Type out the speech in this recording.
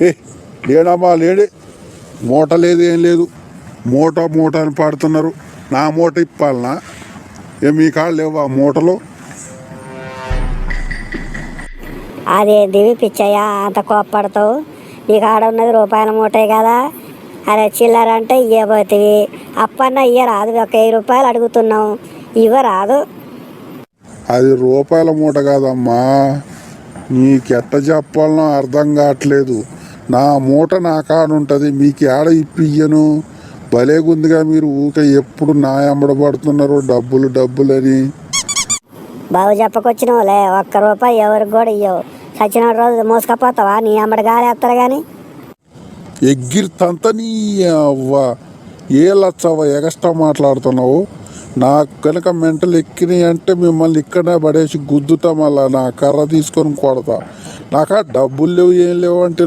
ఏ లేడమ్మా లేడే. మూట లేదు ఏం లేదు. మూట మూట అని పాడుతున్నారు. నా మూట ఇప్పాలనా? ఏ మీ కాళ్ళు లేవు ఆ మూటలో? అదేంది పిచ్చయ్య అంత కోప్పడతావు? నీకు ఆడ ఉన్నది రూపాయల మూటే కదా? అరే చిల్లర అంటే ఇవ్వబోతుంది అప్పన్న ఇయ్యరాదు ఒక వెయ్యి రూపాయలు అడుగుతున్నావు. ఇవ్వరాదు. అది రూపాయల మూట కాదమ్మా. నీకెట్ట చెప్పాలనో అర్థం కావట్లేదు. నా మూట నా కాడుంటుంది మీకు ఏడ ఇప్పియ్యను? భలేగుందిగా మీరు ఊక ఎప్పుడు నా పడుతున్నారు డబ్బులు డబ్బులని. బాగు చెప్పకొచ్చినవులే ఒక్క రూపాయి ఎవరికి కూడా ఇవ్వవు సచిన రోజు మోసుకపోతావా? నీ అమ్మడి గాలి ఎత్తారు కానీ ఎగ్గిరితంత నీ అవ్వ. ఏ లచ్చవ్వ ఎగస్ట్రా మాట్లాడుతున్నావు? నాకు కనుక మెంటలు ఎక్కినాయి అంటే మిమ్మల్ని ఇక్కడే పడేసి గుద్దుతా మళ్ళా నా కర్ర తీసుకొని కొడతా. నాకా డబ్బులు లేవు ఏం లేవు అంటే